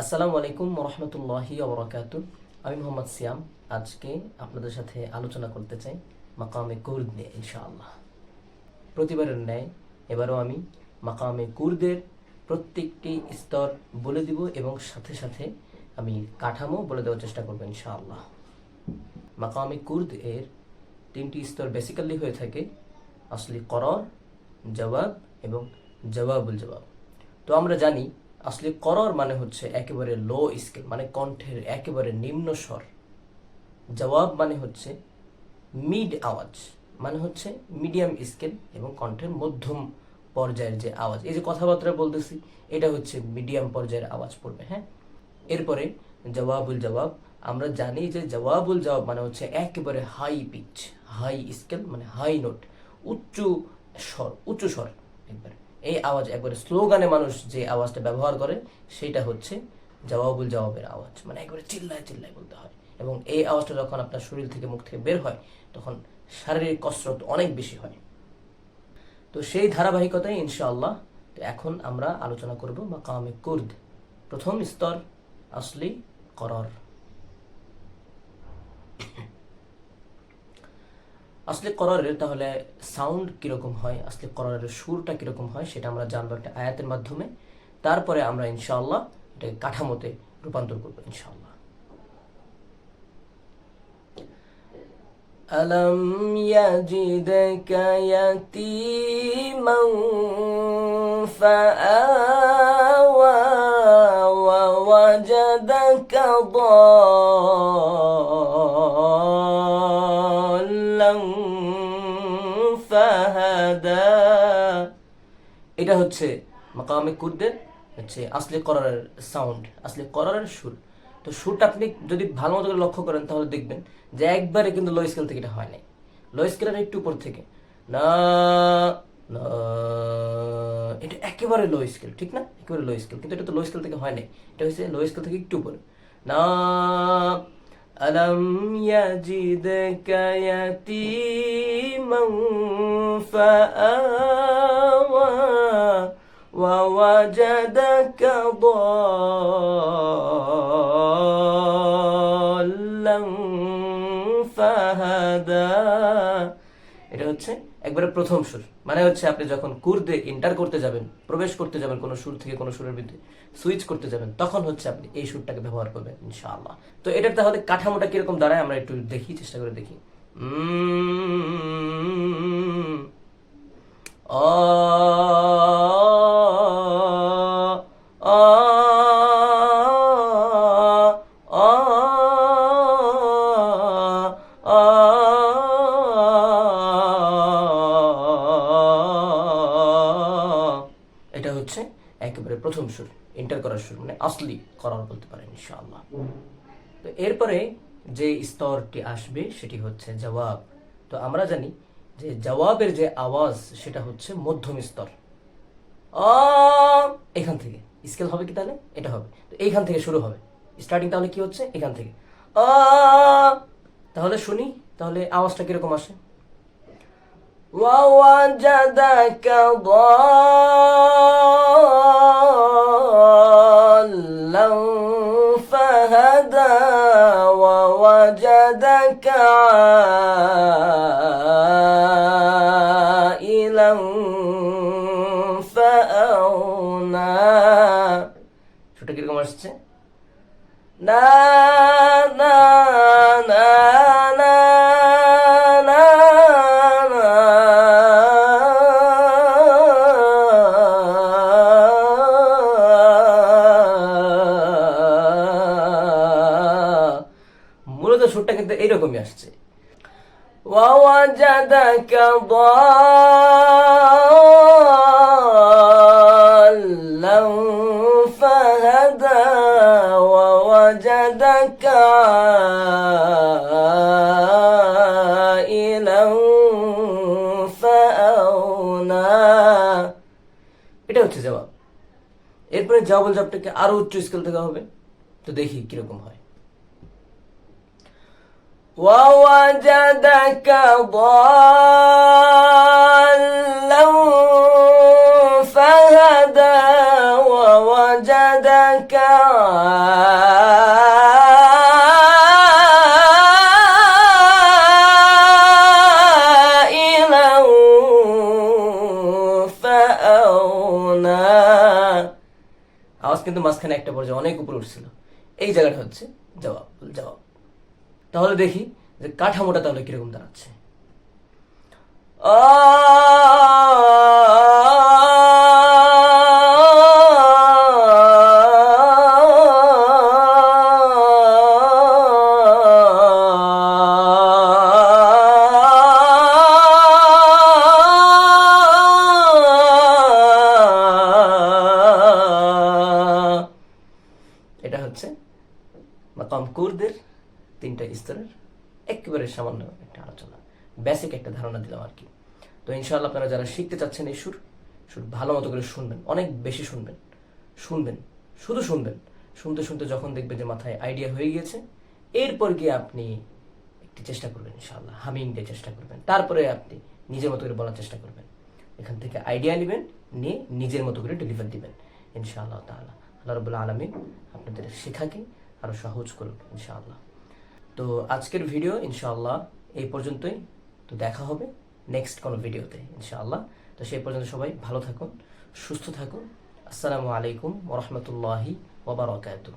আসসালামু আলাইকুম রহমতুল্লাহি ওবরাকাতু। আমি মোহাম্মদ সিয়াম। আজকে আপনাদের সাথে আলোচনা করতে চাই মাকামে কুর্দ নিয়ে, ইনশাআল্লাহ। প্রতিবারের ন্যায় এবারও আমি মাকামে কুর্দের প্রত্যেকটি স্তর বলে দিব এবং সাথে সাথে আমি কাঠামো বলে দেওয়ার চেষ্টা করব, ইনশাআল্লাহ। মাকামে কুর্দ এর তিনটি স্তর বেসিক্যালি হয়ে থাকে আসলি করর, জবাব এবং জবাবুল জবাব। তো আমরা জানি আসলে করর মানে হচ্ছে একেবারে লো স্কেল মানে কণ্ঠের একেবারে নিম্ন স্বর। জবাব মানে হচ্ছে মিড আওয়াজ মানে হচ্ছে মিডিয়াম স্কেল এবং কণ্ঠের মধ্যম পর্যায়ের যে আওয়াজ। এই যে কথাবার্তা বলতেছি, এটা হচ্ছে মিডিয়াম পর্যায়ের আওয়াজ পড়বে হ্যাঁ? এরপরে জবাবুল জবাব, আমরা জানি যে জবাবুল জবাব মানে হচ্ছে একেবারে হাই পিচ হাই স্কেল মানে হাই নোট উচ্চ স্বর উচ্চ স্বর, একবারে। এই আওয়াজ একবারে স্লোগানে মানুষ যে আওয়াজটা ব্যবহার করে সেটা হচ্ছে জবাবুল জবাবের আওয়াজ। মানে একবারে চিল্লায় চিল্লায় বলতে হয়। এবং এই আওয়াজটা যখন আপনার শরীর থেকে মুখ থেকে বের হয়, তখন শারীরিক কসরত অনেক বেশি হয়। তো সেই ধারাবাহিকতায় ইনশাআল্লাহ, তো এখন আমরা আলোচনা করব মাকামে কুর্দ। প্রথম স্তর, আসলি, করর। আসলে কররের তাহলে সাউন্ড কিরকম হয় আসলে কররের সুরটা কিরকম হয় সেটা আমরা জানবো একটা আয়াতের মাধ্যমে তারপরে আমরা ইনশাআল্লাহ এটাকে কাঠামোতে রূপান্তর করবো ইনশাআল্লাহ ألم يجدك يتيما فآوى এটা হচ্ছে মাকামে কুদ্দের হচ্ছে আসলে করার সাউন্ড আসলে করার সুর। তো সুরটা আপনি যদি ভালো মতো করে লক্ষ্য করেন তাহলে দেখবেন যে একবারে কিন্তু লো স্কেল থেকে এটা হয় নাই। লো স্কেলের একটু উপর থেকে। না এটা একেবারে লো স্কেল ঠিক না? একেবারে লো স্কেল কিন্তু এটা তো লো স্কেল থেকে হয় নাই। এটা হচ্ছে লো স্কেল থেকে একটু উপরে। না ألم يجدك يتيما فآوى ووجدك ضالا فهدى একবারে প্রথম সুর। মানে হচ্ছে আপনি যখন কুর্দে ইন্টার করতে যাবেন প্রবেশ করতে যাবেন কোনো সুর থেকে কোনো সুরের মধ্যে সুইচ করতে যাবেন তখন হচ্ছে আপনি এই সুরটাকে ব্যবহার করবেন ইনশাআল্লাহ। তো এটার তাহলে কাঠামোটা কীরকম দাঁড়ায় আমরা একটু দেখি চেষ্টা করে দেখি। উম, করে প্রথম সুর এন্টার করার সুর মানে আসলি করার বলতে পারেন ইনশাআল্লাহ। তো এরপরে যে স্তরটি আসবে সেটি হচ্ছে জবাব। তো আমরা জানি যে জবাবের যে আওয়াজ সেটা হচ্ছে মধ্যম স্তর। এখান থেকে। স্কেল হবে কি তাহলে? এটা হবে। তো এইখান থেকে শুরু হবে। স্টার্টিং তাহলে কি হচ্ছে? এখান থেকে। তাহলে শুনি, তাহলে আওয়াজটা কীরকম আসে? ওয়া ওয়া জাদা কা আসছে? না না মূলত সুরটা কিন্তু এইরকমই আসছে। ওয়া ওয়া জাদা কা فهدى ووجدك عائلا فأغنى এটা হচ্ছে জবাব এরপরে জবাবল জবটাকে আরো উচ্চ স্কেল থেকে হবে তো দেখি কিরকম হয় ووجدك ضالا কিন্তু মাঝখানে একটা পর্যায়ে অনেক উপরে উঠছিল। এই জায়গাটা হচ্ছে জবাব জবাব। তাহলে দেখি যে কাঠামোটা তাহলে কীরকম দাঁড়াচ্ছে। এটা মাকাম কুরদের তিনটা স্তরের একেবারে সামান্য একটা আলোচনা। বেসিক একটা ধারণা দিলাম আর কি। তো ইনশাআল্লাহ আপনারা যারা শিখতে চাচ্ছেন এই সুর সুর ভালো মতো করে শুনবেন, অনেক বেশি শুনবেন শুনবেন, শুধু শুনবেন। শুনতে শুনতে যখন দেখবেন যে মাথায় আইডিয়া হয়ে গিয়েছে, এরপর গিয়ে আপনি একটি চেষ্টা করবেন ইনশাআল্লাহ, হামিং দিয়ে চেষ্টা করবেন। তারপরে আপনি নিজের মতো করে বলার চেষ্টা করবেন। এখান থেকে আইডিয়া নেবেন, নিয়ে নিজের মতো করে ডেলিভার দিবেন, ইনশাআল্লাহ তাআলা। আল্লাহ রবুল্লা আলমিন আপনাদের শেখাকে আরও সহজ করুক ইনশাআল্লাহ। তো আজকের ভিডিও, ইনশাআল্লাহ, এই পর্যন্তই। তো দেখা হবে নেক্সট কোনো ভিডিওতে, ইনশাআল্লাহ। তো সেই পর্যন্ত সবাই ভালো থাকুন, সুস্থ থাকুন। আসসালামু আলাইকুম ওরহমতুল্লাহি ওবরাকাতুহ